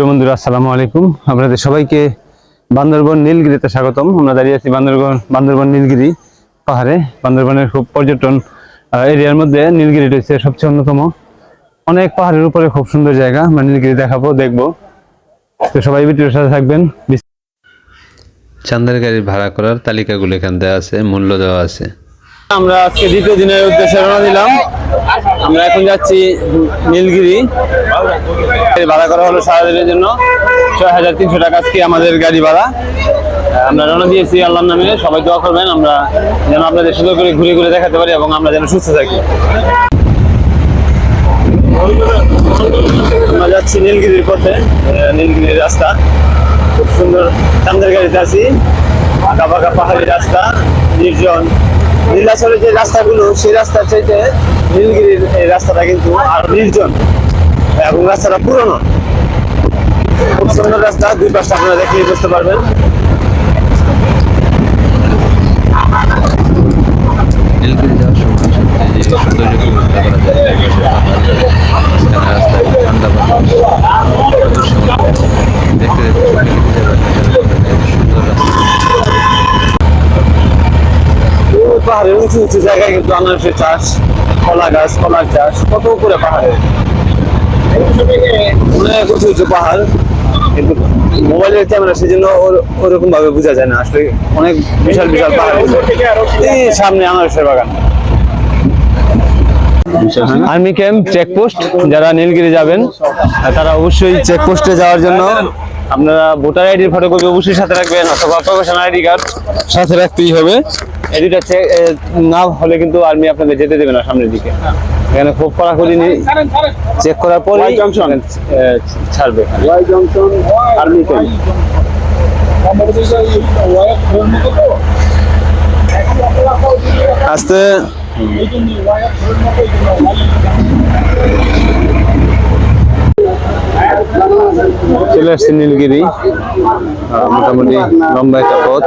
প্রিয় বন্ধুরা আসসালামু আলাইকুম। আপনাদের সবাইকে বান্দরবন নীলগিরিতে স্বাগতম। আমরা দাঁড়িয়ে আছি বান্দরবন বান্দরবন নীলগিরি পাহাড়ে। বান্দরবনের খুব পর্যটন এরিয়ার মধ্যে নীলগিরি রয়েছে সবচেয়ে অন্যতম। অনেক পাহাড়ের উপরে খুব সুন্দর জায়গা। আমরা নীলগিরি দেখাবো দেখব। তো সবাই ভিডিওর সাথে থাকবেন। চান্দের গাড়ি ভাড়া করার তালিকাগুলো এখানে দেওয়া আছে মূল্য দেওয়া আছে। আমরা আজকে দ্বিতীয় দিনের উদ্দেশ্যে রওনা দিলাম। আমরা এখন যাচ্ছি নীলগিরি। ভাড়া করা হলো সারাদিনের জন্য। ছয় হাজার তিনশো টাকা আজকে আমাদের গাড়ি ভাড়া। আমরা রওনা দিয়েছি আল্লাহর নামে। সবাই দোয়া করবেন, আমরা যেন আপনাদের সুন্দর করে ঘুরে ঘুরে দেখাতে পারি এবং আমরা যেন সুস্থ থাকি। আমরা যাচ্ছি নীলগিরির পথে। নীলগিরির রাস্তা। খুব সুন্দর চান্দের গাড়িতে আছি। বাঁকা পাহাড়ি রাস্তা, নির্জন। নীলাচলের যে রাস্তাগুলো, সেই রাস্তা চাইতে নীলগিরির এই রাস্তাটা কিন্তু আর নির্জন এবং রাস্তাটা পুরনো। খুব সুন্দর রাস্তা দুই পাশটা আপনারা দেখলেই বুঝতে পারবেন। নীলগিরি যাওয়ার সময় সবচেয়ে যে সৌন্দর্যকে উপভোগ করা যায় ঠান্ডা বাতাস দেখতে দেখতে চোখে লেগে যাবে এত সুন্দর রাস্তা। পাহাড়ের উঁচু উঁচু জায়গায় কিন্তু আনারসের চাষ। কলা গাছ, কলার চাষ, কত উপরে পাহাড়ে? অনেক উঁচু উঁচু পাহাড়, কিন্তু মোবাইলের ক্যামেরা সেজন্য ওর- ওরকম ভাবে বোঝা যায় না। আসলে অনেক বিশাল বিশাল পাহাড় এই সামনে আনারসের বাগান। আর্মি ক্যাম্প চেকপোস্ট যারা নীলগিরি যাবেন, তারা অবশ্যই চেকপোস্টে যাওয়ার জন্য আপনারা ভোটার আইডির ফটোকপি অবশ্যই সাথে রাখবেন, অথবা প্রফেশনাল আইডি কার্ড সাথে রাখতেই হবে। দুইটা চেক না হলে কিন্তু আর্মি আপনাদের যেতে দেবে না সামনের দিকে। এখানে খুব কড়াকড়ি চেক করার পরে ছাড়বে। ওয়াই জংশন আর্মি ক্যাম্প আস্তে। চলে আসছে নীলগিরি। মোটামুটি লম্বা একটা পথ।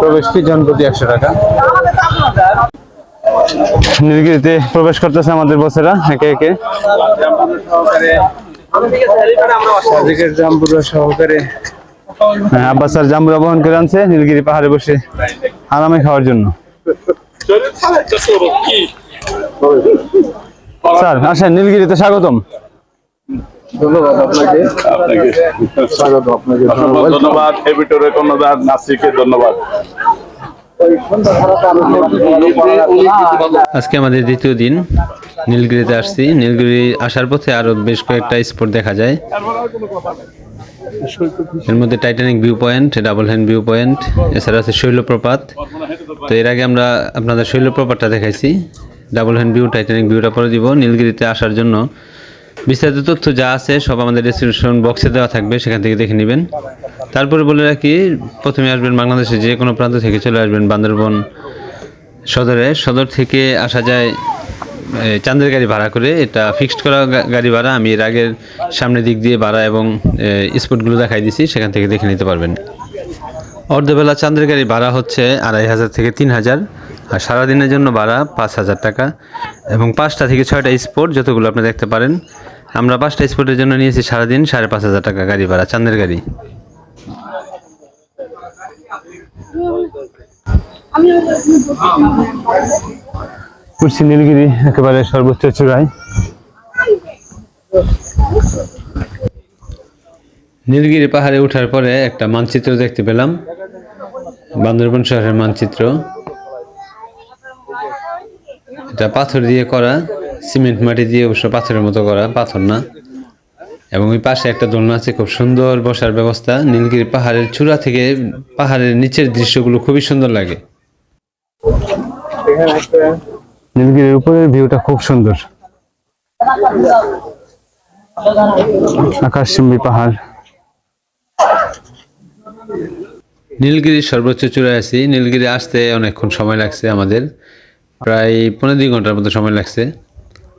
প্রবেশ ফি জনপ্রতি একশো টাকা। নীলগিরিতে প্রবেশ করতেছে আমাদের বসেরা একে একে। জাম্বুরা সহকারে। হ্যাঁ আব্বাস স্যার জাম্বুরা বহন করে আনছে নীলগিরি পাহাড়ে বসে। আরামে খাওয়ার জন্য। স্যার আসেন নীলগিরিতে স্বাগতম। ধন্যবাদ আপনাকে। আপনাকে। স্বাগত আপনাকে ধন্যবাদ। নাসিকে ধন্যবাদ। আজকে আমাদের দ্বিতীয় দিন। নীলগিরিতে আসছি। নীলগিরি আসার পথে আরও বেশ কয়েকটা স্পট দেখা যায়। এর মধ্যে Titanic view point double hand view point এছাড়া আছে শৈলপ্রপাত। তো এর আগে আমরা আপনাদের শৈলপ্রপাতটা দেখাইছি। ডাবল হ্যান্ড ভিউ টাইটানিক ভিউটা পরে দিব। নীলগিরিতে আসার জন্য বিস্তারিত তথ্য যা আছে সব আমাদের ডিসক্রিপশন বক্সে দেওয়া থাকবে, সেখান থেকে দেখে নেবেন। তারপরে বলে রাখি, প্রথমে আসবেন বাংলাদেশের যে কোনো প্রান্ত থেকে চলে আসবেন বান্দরবন সদরে। সদর থেকে আসা যায় এ, চাঁদের গাড়ি ভাড়া করে এটা ফিক্সড করা গাড়ি ভাড়া। আমি এর আগের সামনের দিক দিয়ে ভাড়া এবং স্পটগুলো দেখাই দিছি সেখান থেকে দেখে নিতে পারবেন। অর্ধবেলা চাঁদের গাড়ি ভাড়া হচ্ছে আড়াই হাজার থেকে তিন হাজার আর সারাদিনের জন্য ভাড়া পাঁচ হাজার টাকা। এবং পাঁচটা থেকে ছয়টা স্পট যতগুলো আপনি দেখতে পারেন আমরা পাঁচটা স্পটের জন্য নিয়েছি সারাদিন সাড়ে পাঁচ হাজার টাকা গাড়ি ভাড়া চাঁদের গাড়ি। উঠছি নীলগিরি একেবারে সর্বোচ্চ চূড়ায়। নীলগিরি পাহাড়ে ওঠার পরে একটা মানচিত্র দেখতে পেলাম। বান্দরবন শহরের মানচিত্র। এটা পাথর দিয়ে করা সিমেন্ট মাটি দিয়ে অবশ্য পাথরের মতো করা পাথর না। এবং ওই পাশে একটা দোলনা আছে খুব সুন্দর বসার ব্যবস্থা। নীলগিরি পাহাড়ের চূড়া থেকে পাহাড়ের নিচের দৃশ্যগুলো খুবই সুন্দর লাগে। নীলগিরির উপরের ভিউটা খুব সুন্দর। আকাশচুম্বী পাহাড়। নীলগিরির সর্বোচ্চ চূড়ায় আছি। নীলগিরি আসতে অনেকক্ষণ সময় লাগছে আমাদের। প্রায় পনেরো দুই ঘণ্টার মতো সময় লাগছে।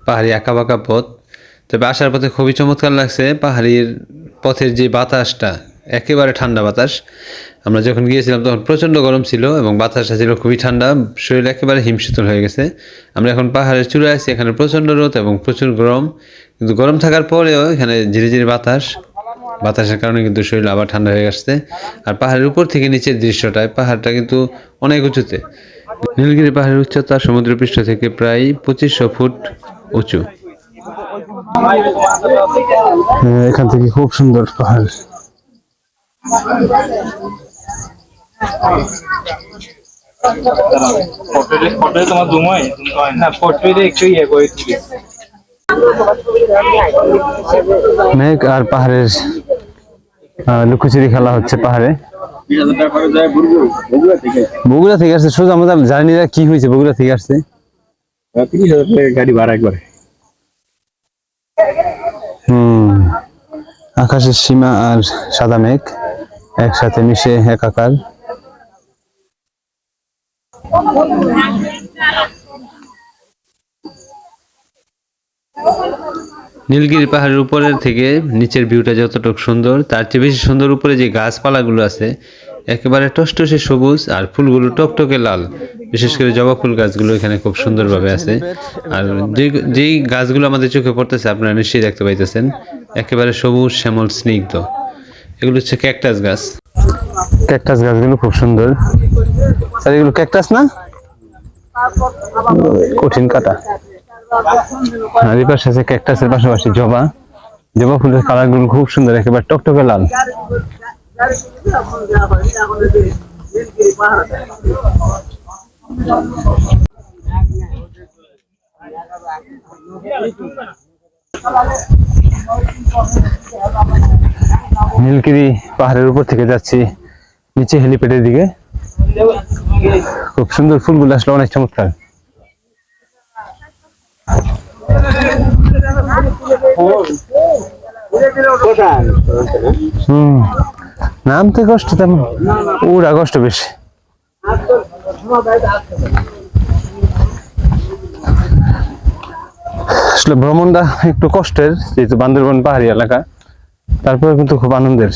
পাহাড়ি আঁকা বাঁকা পথ। তবে আসার পথে খুবই চমৎকার লাগছে। পাহাড়ির পথের যে বাতাসটা একেবারে ঠান্ডা বাতাস। আমরা যখন গিয়েছিলাম তখন প্রচণ্ড গরম ছিল এবং বাতাসটা ছিল খুবই ঠান্ডা, শরীর একেবারে হিমশীতল হয়ে গেছে। আমরা এখন পাহাড়ের চূড়ায় আছি, এখানে প্রচণ্ড রোদ এবং প্রচুর গরম। কিন্তু গরম থাকার পরেও এখানে ধীরে ধীরে বাতাস, বাতাসের কারণে কিন্তু শরীর আবার ঠান্ডা হয়ে আসছে। আর পাহাড়ের উপর থেকে নিচের দৃশ্যটায়, পাহাড়টা কিন্তু অনেক উঁচুতে। নীলগিরি পাহাড়ের উচ্চতা সমুদ্রপৃষ্ঠ থেকে প্রায় পঁচিশশো ফুট উঁচু। এখান থেকে খুব সুন্দর পাহাড়। ফটোতে তোমার জুম হয়? না ফটোতে একটু ইয়ে করে তুলি মেঘ আর পাহাড়ের লুকোচুরি খেলা হচ্ছে পাহাড়ে। বগুড়া থেকে আসছে সোজা আমাদের জানি না কি হয়েছে বগুড়া থেকে আসছে। গাড়ি ভাড়া একবারে হুম আকাশের সীমা আর সাদা মেঘ। একসাথে মিশে একাকার। নীলগিরি পাহাড়ের উপরের থেকে নিচের ভিউটা যতটুকু সুন্দর, তার চেয়ে বেশি সুন্দর উপরে যে গাছপালাগুলো আছে, একেবারে টসটসে সবুজ আর ফুলগুলো টকটকে লাল। বিশেষ করে জবা ফুল গাছগুলো এখানে খুব সুন্দরভাবে আছে। আর যে, যেই গাছগুলো আমাদের চোখে পড়তেছে, আপনারা নিশ্চয়ই দেখতে পাইতেছেন, একেবারে সবুজ, শ্যামল, স্নিগ্ধ। এগুলো হচ্ছে ক্যাকটাস গাছ। ক্যাকটাস গাছগুলো খুব সুন্দর। স্যার, এগুলো ক্যাকটাস না? কঠিন কাটা। আর এই পাশে আছে ক্যাকটাসের পাশাপাশি জবা। জবা ফুলের কালারগুলো খুব সুন্দর, একেবারে টকটকে লাল। নীলগিরি পাহাড়ের উপর থেকে যাচ্ছি, নিচে হেলিপ্যাডের দিকে। খুব সুন্দর ফুলগুলো আসলে, অনেক চমৎকার। হুম নামতে কষ্ট তেমন। ওরা কষ্ট বেশি। আসলে ভ্রমণটা একটু কষ্টের, যেহেতু বান্দরবন পাহাড়ি এলাকা। তারপরে কিন্তু খুব আনন্দের।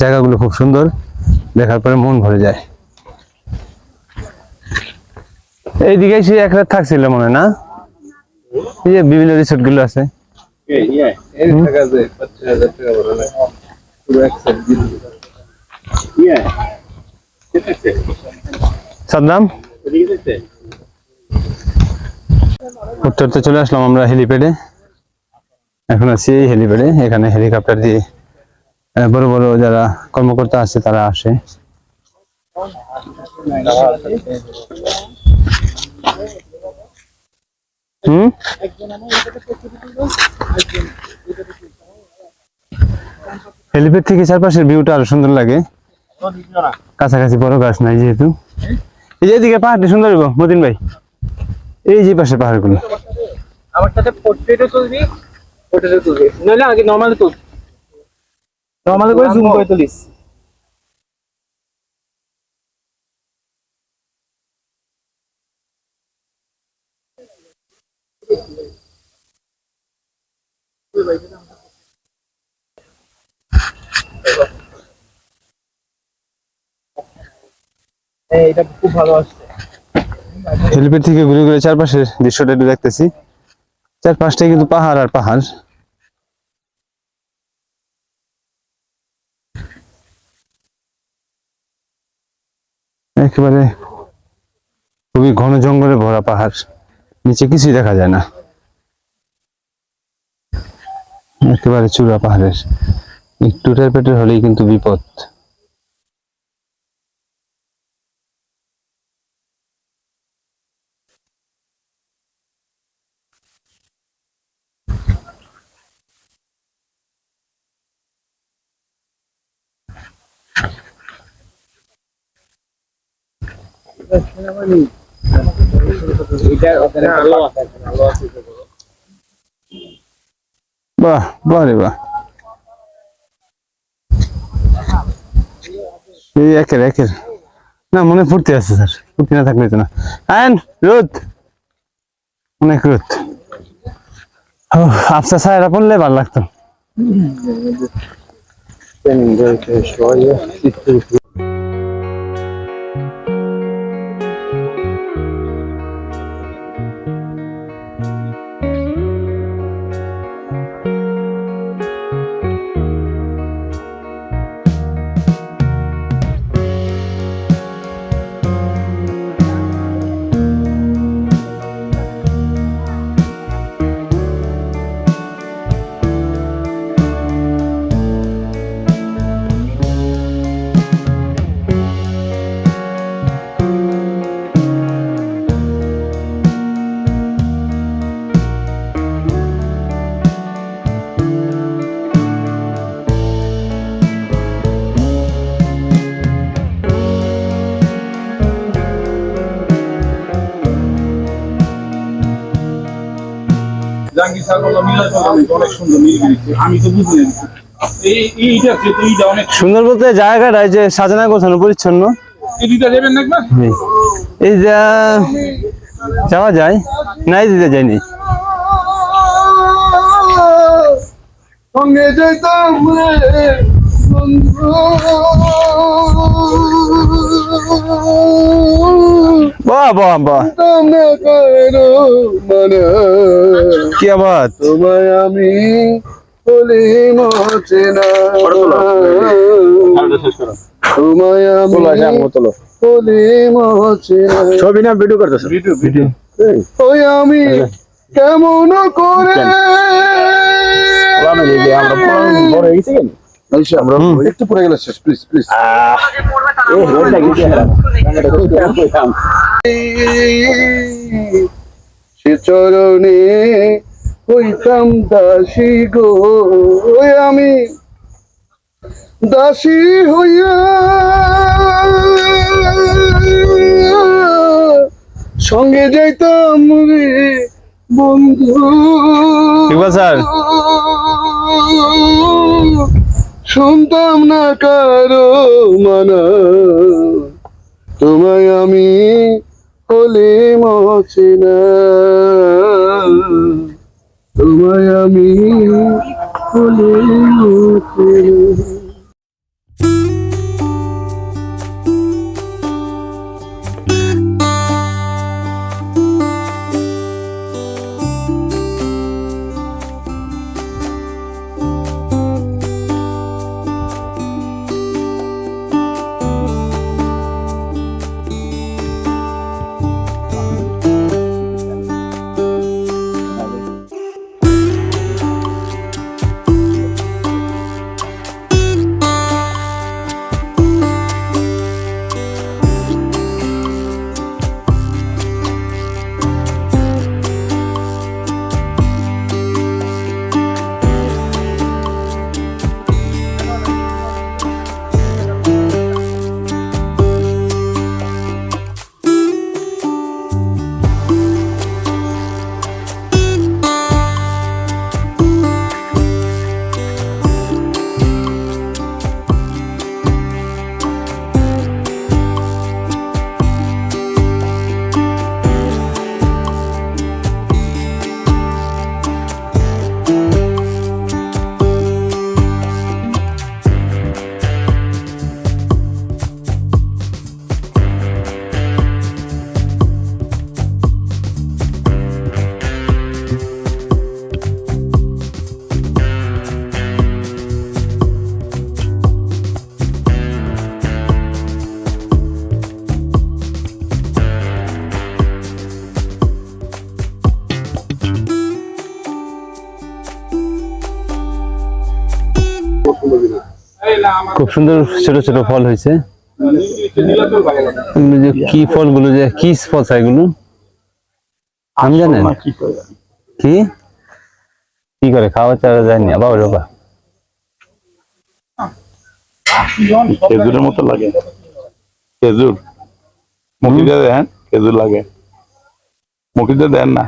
জায়গাগুলো খুব সুন্দর। দেখার পরে মন ভরে যায়। এইদিকে সে এক রাত থাকছিল মনে না? এই যে বিভিন্ন রিসোর্টগুলো আছে সাদ্দাম? উত্তরতে চলে আসলাম আমরা হেলিপ্যাডে। এখন আছি এই হেলিপ্যাডে। এখানে হেলিকপ্টার দিয়ে বড় বড় যারা কর্মকর্তা আছে তারা আসে। হেলিপ্যাড থেকে চারপাশের ভিউটা আরও সুন্দর লাগে। কাছাকাছি বড় গাছ নাই যেহেতু। এই যে এদিকে পাহাড়টি সুন্দর মতিন ভাই। এই যে পাশে পাহাড়গুলো। আমার সাথে পোর্ট্রেটও তুলবি নইলে আগে নর্মাল তুল। নর্মাল করে জুম করে তুলিস। এটা খুব ভালো আসছে। হেলিপ্যাড থেকে ঘুরে ঘুরে চারপাশের দৃশ্যটা একটু দেখতেছি। চারপাশটাই কিন্তু পাহাড় আর পাহাড়। একেবারে খুবই ঘন জঙ্গলে ভরা পাহাড়। নিচে কিছুই দেখা যায় না। একেবারে চূড়া পাহাড়ের। একটু পেটের হলেই কিন্তু বিপদ। বাহ বাহ রে বাহ। এই একের একের। না, মনে ফুর্তি আছে, স্যার। ফুর্তি না থাকলে তো না। আয়ন, রোদ। অনেক রোদ। আফসা সাহেরা পড়লে ভালো লাগতো। জাঙ্গি স্যার বলল নীলাচল অনেক সুন্দর নীলগিরিতে আমি তো বুঝি না এই এইটা যে এইটা অনেক সুন্দর বলতে জায়গাটা এই যে সাজানো গোছানো পরিচ্ছন্ন। এই যা যাওয়া যায়। নাই দিতে যায়নি। সঙ্গে যেতাম রে বন্ধু। বাহ বাহ বাহ। মানে কি আবাদ? তোমায় আমি বলি মচে না তোমায় আমি বলি মচে ছবি না ভিডিও করতেছ? Video video. ওই আমি কেমন করে আচ্ছা, আমরা একটু পরে গেলে শেষ প্লিজ প্লিজ সে চরণে হইতাম দাসী গো আমি দাসী হইয়া সঙ্গে যাইতাম রে বন্ধু। স্যার শুনতাম না কারও মানা। তোমায় আমি হলে মছে না। তোমায় আমি হলে মছে সুন্দর ছোট ছোট ফল হয়েছে। কি ফলগুলো যে কি ফল এগুলো? আমি জানেন কি কি? করে? খাওয়া চারা যায়নি বাবা বাবা। খেজুরের মতো লাগে। খেজুর। মুখিতে দেন খেজুর লাগে। মুখিতে দেন না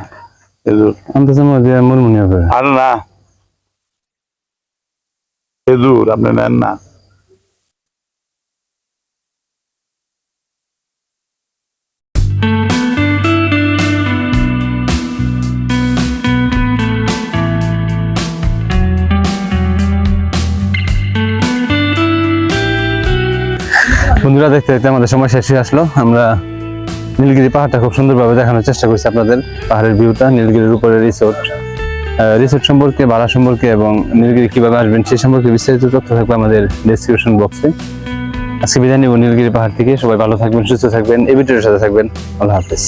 খেজুর। আমি তো সময় যে মুরমুনি হবে। আর না। খেজুর আপনি নেন না। বন্ধুরা দেখতে দেখতে আমাদের সময় শেষ হয়ে আসলো। আমরা নীলগিরি পাহাড়টা খুব সুন্দরভাবে দেখানোর চেষ্টা করছি আপনাদের। পাহাড়ের ভিউটা নীলগিরির উপরে রিসোর্ট রিসোর্ট সম্পর্কে, ভাড়া সম্পর্কে এবং নীলগিরি কীভাবে আসবেন সেই সম্পর্কে বিস্তারিত তথ্য থাকবে আমাদের ডিসক্রিপশন বক্সে আজকে বিদায় নিব নীলগিরি পাহাড় থেকে। সবাই ভালো থাকবেন, সুস্থ থাকবেন। এই ভিডিওর সাথে থাকবেন। আল্লাহ হাফেজ।